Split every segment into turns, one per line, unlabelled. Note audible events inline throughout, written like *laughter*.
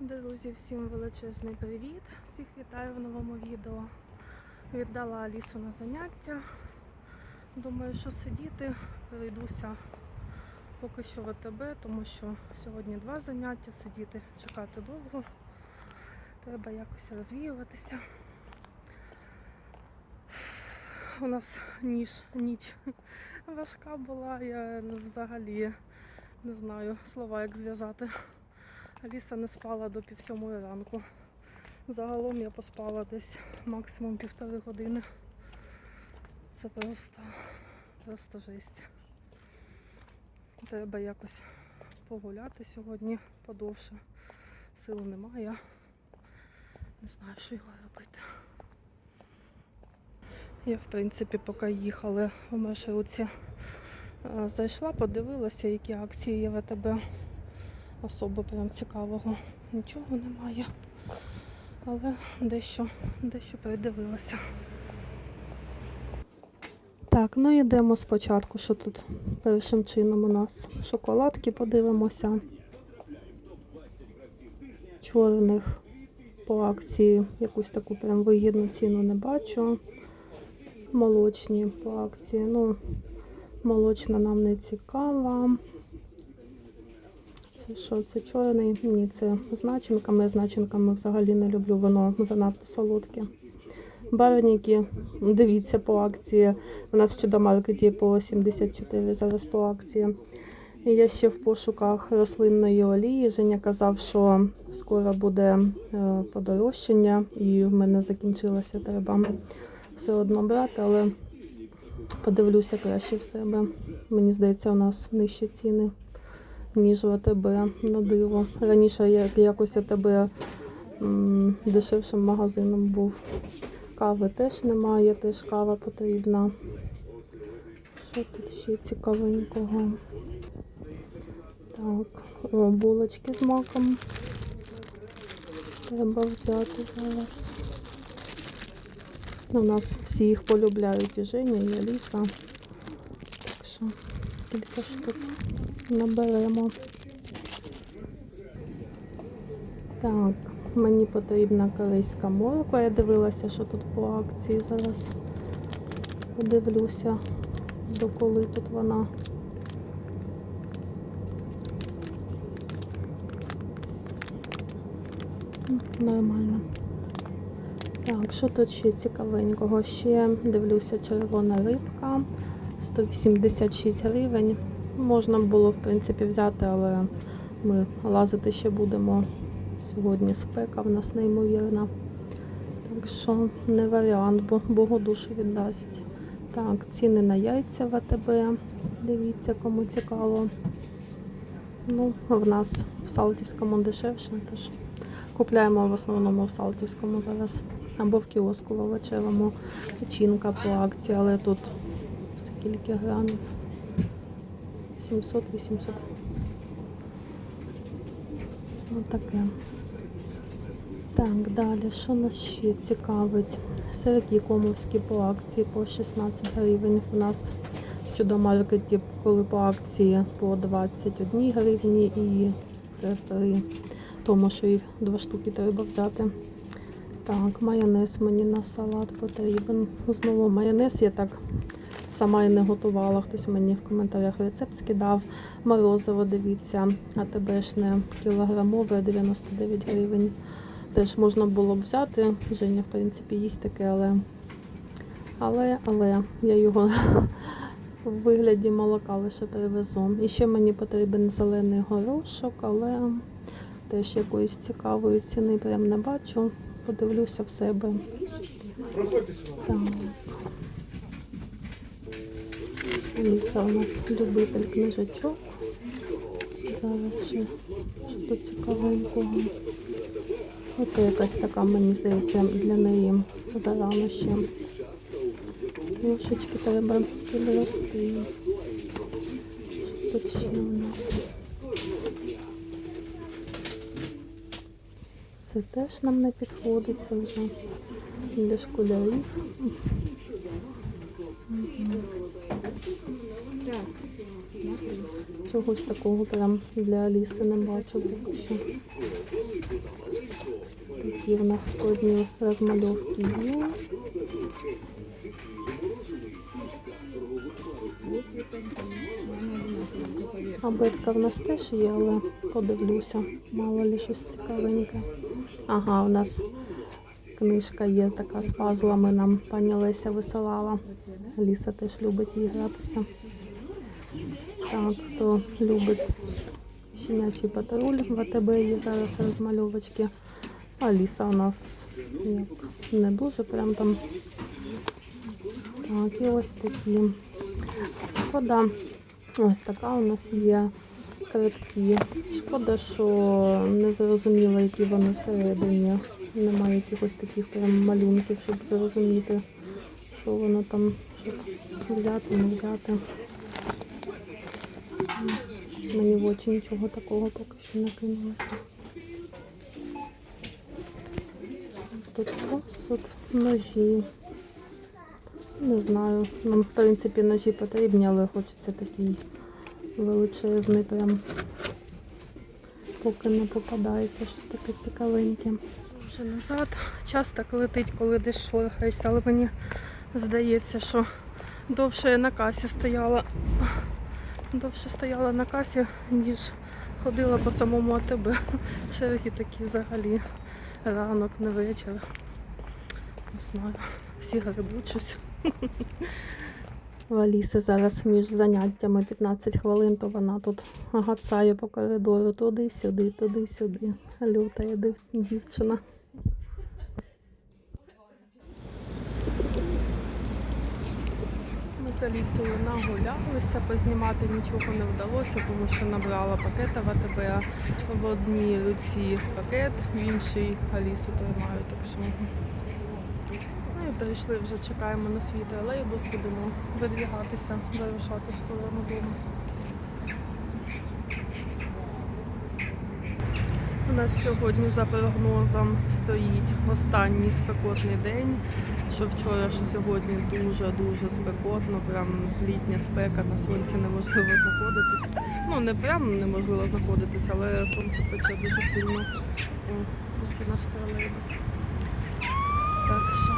Друзі, всім величезний привіт! Всіх вітаю в новому відео. Віддала Алісу на заняття. Думаю, що сидіти, перейдуся поки що в АТБ, тому що сьогодні два заняття, сидіти, чекати довго. Треба якось розвіюватися. У нас ніж, ніч важка була, я взагалі не знаю слова, як зв'язати. Аліса не спала до пів сьомої ранку. Загалом я поспала десь максимум півтори години. Це просто, просто жесть. Треба якось погуляти сьогодні подовше. Сил немає. Не знаю, що його робити. Я, в принципі, поки їхали в маршрутці, зайшла, подивилася, які акції є в АТБ особо прям цікавого нічого немає. Але дещо, дещо придивилася. Так, ну йдемо спочатку, що тут першим чином у нас шоколадки подивимося. Чорних по акції якусь таку прям вигідну ціну не бачу. Молочні по акції. Ну, молочна нам не цікава. Це що, це чорний? Ні, це з начинками. З начинками взагалі не люблю, воно занадто солодке. Барвники, дивіться по акції. У нас в чудомаркеті по 74 зараз по акції. Я ще в пошуках рослинної олії. Женя казав, що скоро буде е, подорожчання, і в мене закінчилося. Треба все одно брати, але подивлюся краще в себе. Мені здається, у нас нижчі ціни ніж в АТБ на диво. Раніше як якось АТБ м, дешевшим магазином був. Кави теж немає, теж кава потрібна. Що тут ще цікавенького? Так, о, булочки з маком. Треба взяти зараз. У нас всі їх полюбляють і Женя, і Аліса. Так що кілька штук наберемо. Так, мені потрібна корейська морква. Я дивилася, що тут по акції. Зараз подивлюся, доколи тут вона. Нормально. Так, що тут ще цікавенького? Ще дивлюся червона рибка. 186 гривень. Можна було, в принципі, взяти, але ми лазити ще будемо. Сьогодні спека в нас неймовірна. Так що не варіант, бо Богу душу віддасть. Так, ціни на яйця в АТБ. Дивіться, кому цікаво. Ну, в нас в Салтівському дешевше, тож купляємо в основному в Салтівському зараз. Або в кіоску в овочевому. Печінка по акції, але тут скільки грамів? 700-800. Отаке. Так, далі, що нас ще цікавить? Середі комовські по акції по 16 гривень. У нас в чудомаркеті, коли по акції по 21 гривні і це при тому, що їх два штуки треба взяти. Так, майонез мені на салат потрібен. Знову майонез я так сама і не готувала. Хтось мені в коментарях рецепт скидав. Морозиво, дивіться, АТБшне кілограмове 99 гривень. Теж можна було б взяти. Женя, в принципі, їсть таке, але, але, але я його *laughs* в вигляді молока лише привезу. І ще мені потрібен зелений горошок, але теж якоїсь цікавої ціни прям не бачу. Подивлюся в себе. Так. Ліса у нас любитель книжечок. Зараз ще що тут цікавенького. Оце якась така, мені здається, для неї зарано ще. Трошечки треба підрости. Що тут ще у нас? Це теж нам не підходить, це вже для Чогось такого прям для Аліси не бачу поки що. Такі в нас складні розмальовки є. Абитка в нас теж є, але подивлюся. Мало ли щось цікавеньке. Ага, у нас книжка є така з пазлами. Нам пані Леся висилала. Ліса теж любить їй гратися. Так, хто любить щенячий патруль, в АТБ є зараз розмальовочки. А ліса у нас не дуже прям там. Так, і ось такі. Шкода, ось така у нас є картки. Шкода, що не зрозуміло, які вони всередині. Немає якихось таких прям малюнків, щоб зрозуміти, що воно там, щоб взяти, не взяти. Мені в очі нічого такого поки що не кинулося. Тут посуд, ножі. Не знаю. Нам, в принципі, ножі потрібні, але хочеться такий величезний прям. Поки не попадається щось таке цікавеньке. Вже назад. Час так летить, коли десь шорхаєшся, але мені здається, що довше я на касі стояла. Довше стояла на касі, ніж ходила по самому АТБ. *laughs* Черги такі взагалі. Ранок, не вечір. Не знаю. Всі грибуть щось. *laughs* Аліси зараз між заняттями 15 хвилин, то вона тут гацає по коридору туди-сюди, туди-сюди. Лютає див- дівчина. Ми з Алісою нагулялися, познімати нічого не вдалося, тому що набрала пакета в АТБ. В одній руці пакет, в іншій Алісу тримаю, так що. Ну і перейшли вже, чекаємо на свій тролейбус, будемо видвігатися, вирушати в сторону дому. У нас сьогодні за прогнозом стоїть останній спекотний день. Що вчора, що сьогодні дуже-дуже спекотно, прям літня спека, на сонці неможливо знаходитись. Ну не прям неможливо знаходитись, але сонце пече дуже сильно. Ось наш тролейбус. Так що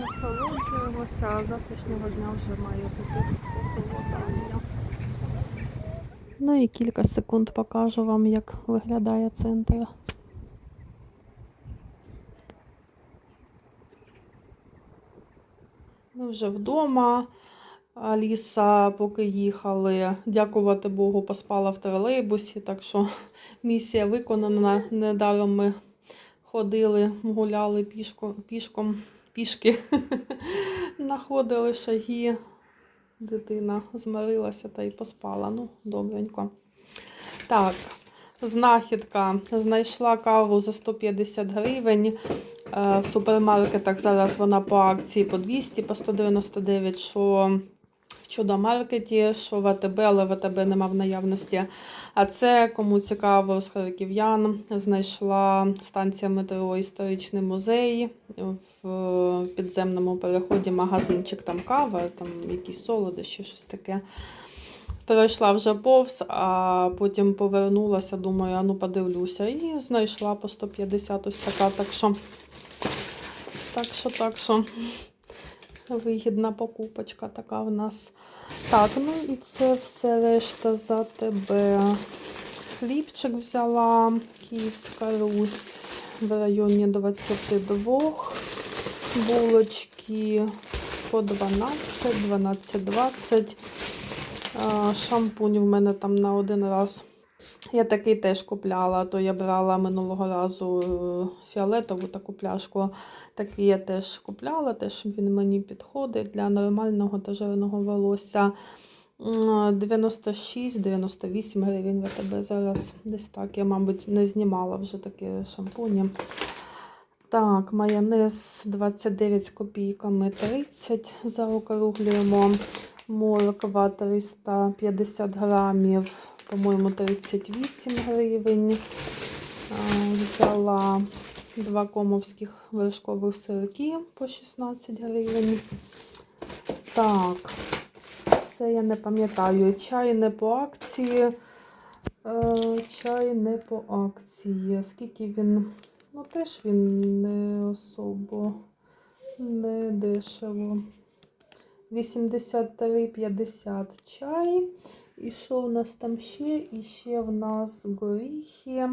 насолоджуємося, а завтрашнього дня вже має бути похолодання. Ну і кілька секунд покажу вам, як виглядає центр. Ми вже вдома. Аліса, поки їхали, дякувати Богу, поспала в тролейбусі, так що *laughs* місія виконана. Недаром ми ходили, гуляли пішко, пішком, пішки, *laughs* находили шаги. Дитина змирилася та й поспала. Ну, добренько. Так, знахідка. Знайшла каву за 150 гривень. Е, В супермаркетах зараз вона по акції по 200, по 199, що в чудо-маркеті, що в АТБ, але в АТБ нема в наявності. А це, кому цікаво, з харків'ян, знайшла станція метро Історичний музей в підземному переході магазинчик, там кава, там якісь солодощі, щось таке. Пройшла вже повз, а потім повернулася, думаю, а ну подивлюся. І знайшла по 150 ось така. Так що, так що, так що, вигідна покупочка така в нас. Так, ну і це все решта за тебе. Хлібчик взяла, Київська Русь в районі 22. Булочки по 12, 12, 20. Шампунь в мене там на один раз. Я такий теж купляла, то я брала минулого разу е, фіолетову таку пляшку. Такий я теж купляла, теж він мені підходить для нормального та жирного волосся. 96-98 гривень в АТБ зараз. Десь так. Я, мабуть, не знімала вже такі шампуні. Так, майонез 29 з копійками 30 заокруглюємо. Морква 350 грамів, по-моєму, 38 гривень. Взяла два комовських вершкових сирки по 16 гривень. Так, це я не пам'ятаю. Чай не по акції. Е, Чай не по акції. Скільки він Ну теж він не особо не дешево. 83,50 чай. І що у нас там ще? І ще в нас горіхи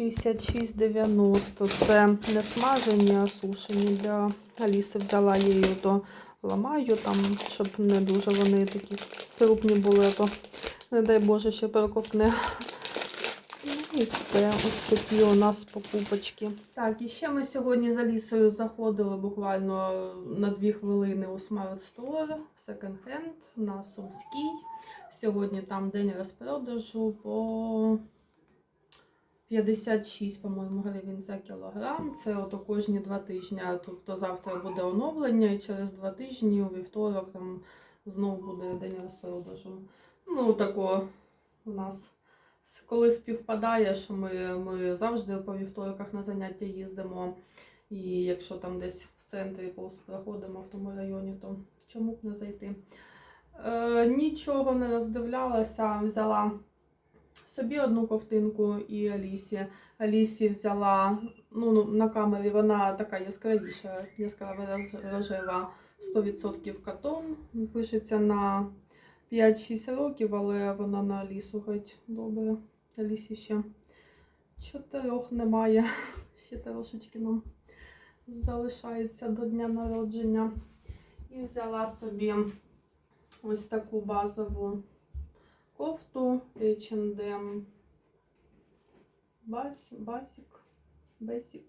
66,90. Це не смажені, а сушені для Аліси взяла я її, то ламаю там, щоб не дуже вони такі крупні були, то, не дай Боже, ще перековтне. Ну і все, ось такі у нас покупочки. Так, і ще ми сьогодні з Алісою заходили буквально на 2 хвилини у Smart Store в Hand на Сумській. Сьогодні там день розпродажу по 56, по-моєму, гривень за кілограм. Це ото кожні два тижні. Тобто завтра буде оновлення, і через два тижні у вівторок там знову буде день розпродажу. Ну, тако у нас коли співпадає, що ми, ми завжди по вівторках на заняття їздимо. І якщо там десь в центрі повз проходимо в тому районі, то чому б не зайти? Е, нічого не роздивлялася, взяла собі одну ковтинку і Алісі. Алісі взяла, ну, ну, на камері вона така яскравіша, яскрава рожева, 100% катон. Пишеться на 5-6 років, але вона на Алісу геть добре. Алісі ще чотирьох немає. *laughs* Ще трошечки нам залишається до дня народження. І взяла собі ось таку базову кофту H&M Basic, Basic.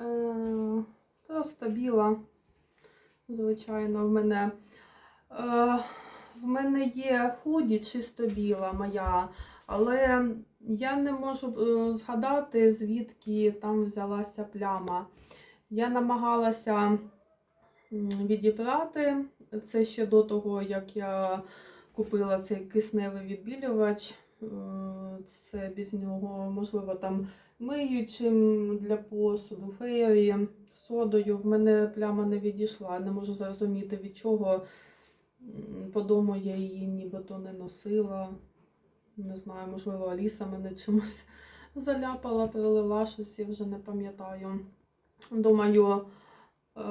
Е, Просто біла, звичайно, в мене. Е, В мене є худі чисто біла моя, але я не можу е, згадати, звідки там взялася пляма. Я намагалася відібрати це ще до того, як я купила цей кисневий відбілювач. Е, Це без нього, можливо, там миючим для посуду, феєрі, содою. В мене пляма не відійшла. Не можу зрозуміти, від чого. По дому я її нібито не носила. Не знаю, можливо, Аліса мене чимось *laughs* заляпала, пролила щось, я вже не пам'ятаю. Думаю, е,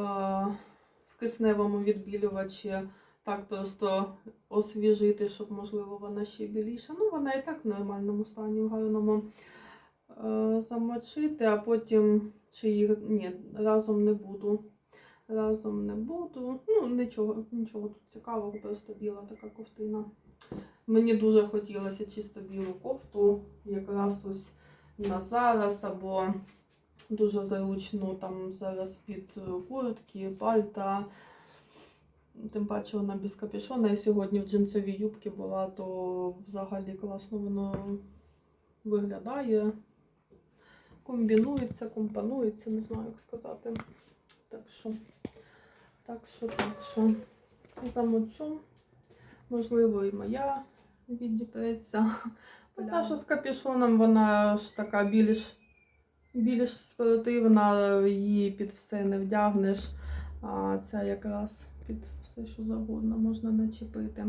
кисневому відбілювачі так просто освіжити, щоб, можливо, вона ще біліша. Ну, вона і так в нормальному стані, в гарному е, замочити, а потім чи їх ні, разом не буду. Разом не буду. Ну, нічого, нічого тут цікавого, просто біла така ковтина. Мені дуже хотілося чисто білу кофту, якраз ось на зараз, або дуже зручно там зараз під куртки, пальта. Тим паче вона без капюшона. І сьогодні в джинсовій юбці була, то взагалі класно воно виглядає. Комбінується, компонується, не знаю, як сказати. Так що, так що, так що замочу. Можливо, і моя відіпреться. Та, що з капюшоном вона ж така більш, більш спортивна, її під все не вдягнеш. А ця якраз під все, що завгодно можна начепити.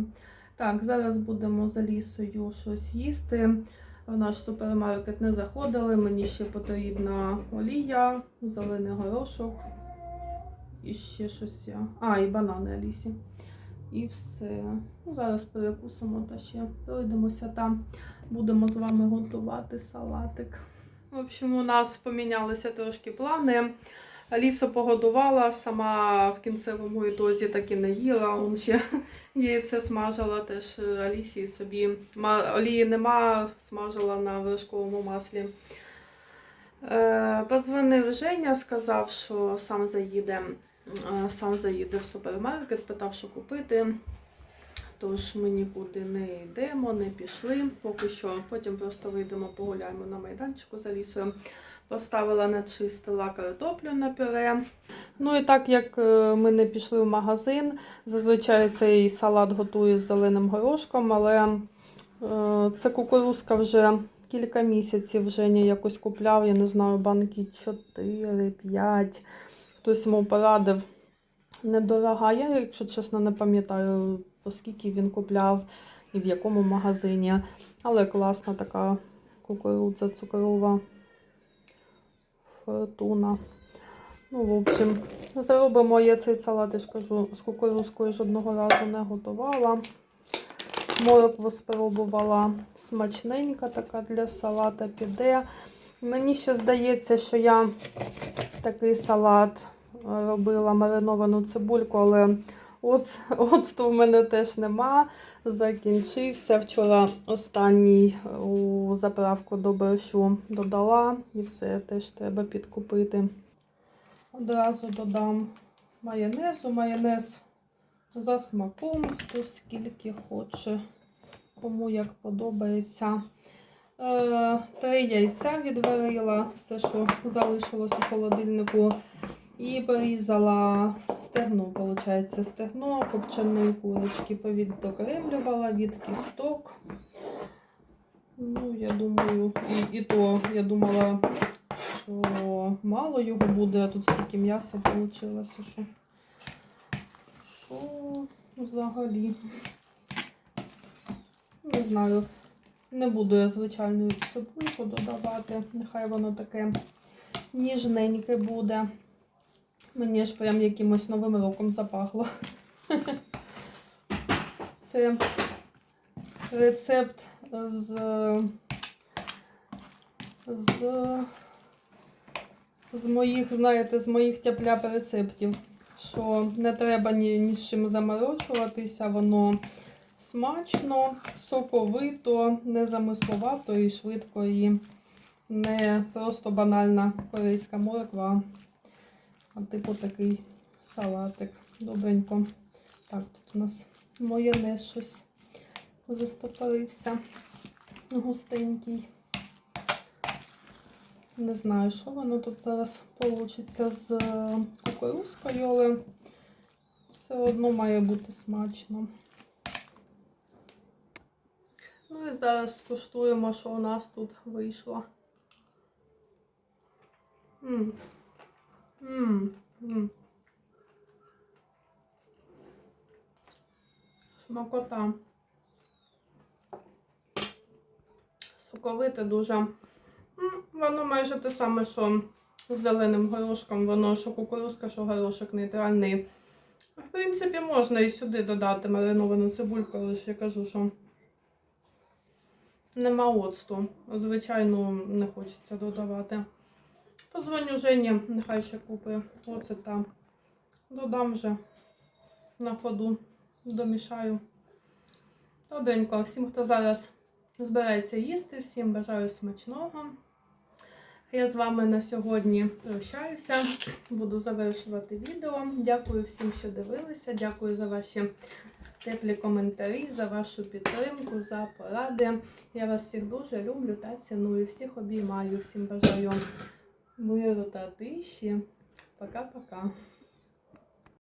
Так, зараз будемо за лісою щось їсти. В наш супермаркет не заходили. Мені ще потрібна олія, зелений горошок і ще щось. А, і банани Алісі. І все. Ну, зараз перекусимо та ще пройдемося там. Будемо з вами готувати салатик. В общем, у нас помінялися трошки плани. Алісу погодувала, сама в кінцевому ітозі так і не їла. Он ще яйце смажила теж Алісі собі. Олії нема, смажила на вершковому маслі. Е, Подзвонив Женя, сказав, що сам заїде, е, сам заїде в супермаркет, питав, що купити. Тож ми нікуди не йдемо, не пішли. Поки що, потім просто вийдемо, погуляємо на майданчику за лісою. Поставила начистила картоплю на пюре. Ну і так як е, ми не пішли в магазин, зазвичай цей салат готую з зеленим горошком, але е, це кукурузка вже кілька місяців Женя якось купляв, я не знаю, банки 4-5. Хтось йому порадив. Недорога. Я, якщо чесно, не пам'ятаю, оскільки він купляв і в якому магазині. Але класна така кукурудза цукрова. фортуна. Ну, в общем, зробимо я цей салат, я ж кажу, з кукурузкою жодного разу не готувала. Моркву спробувала смачненька така для салата піде. Мені ще здається, що я такий салат робила мариновану цибульку, але оц, оцту в мене теж нема. Закінчився. Вчора останній у заправку до борщу додала і все теж треба підкупити. Одразу додам майонезу. Майонез за смаком, хто скільки хоче, кому як подобається. Е, Три яйця відварила, все, що залишилось у холодильнику. І порізала стегно, виходить, стегно копченої курочки. Повідокремлювала від кісток. Ну, я думаю, і, і то я думала, що мало його буде, а тут стільки м'яса вийшло, що. Що взагалі? Не знаю. Не буду я звичайну цибульку додавати. Нехай воно таке ніжненьке буде. Мені ж прям якимось новим роком запахло. Це рецепт з, з, з моїх, знаєте, з моїх тяпляп рецептів, що не треба ні, ні з чим заморочуватися, воно смачно, соковито, незамисловато і швидко і не просто банальна корейська морква, типу такий салатик. Добренько. Так, тут у нас майонез щось застопорився. Густенький. Не знаю, що воно тут зараз вийде з кукурузкою, але все одно має бути смачно. Ну і зараз скуштуємо, що у нас тут вийшло. М. М. Смакота. Соковите дуже. Воно майже те саме, що з зеленим горошком, воно що кукурузка, що горошок нейтральний. В принципі, можна і сюди додати мариновану цибульку, але ж я кажу, що нема оцту. Звичайно, не хочеться додавати. Позвоню Жені, нехай ще купить оцет та додам вже на ходу, домішаю. Добренько, всім, хто зараз збирається їсти, всім бажаю смачного. Я з вами на сьогодні прощаюся. Буду завершувати відео. Дякую всім, що дивилися. Дякую за ваші теплі коментарі, за вашу підтримку, за поради. Я вас всіх дуже люблю та ціную. Всіх обіймаю, всім бажаю миру та тиші. Пока-пока.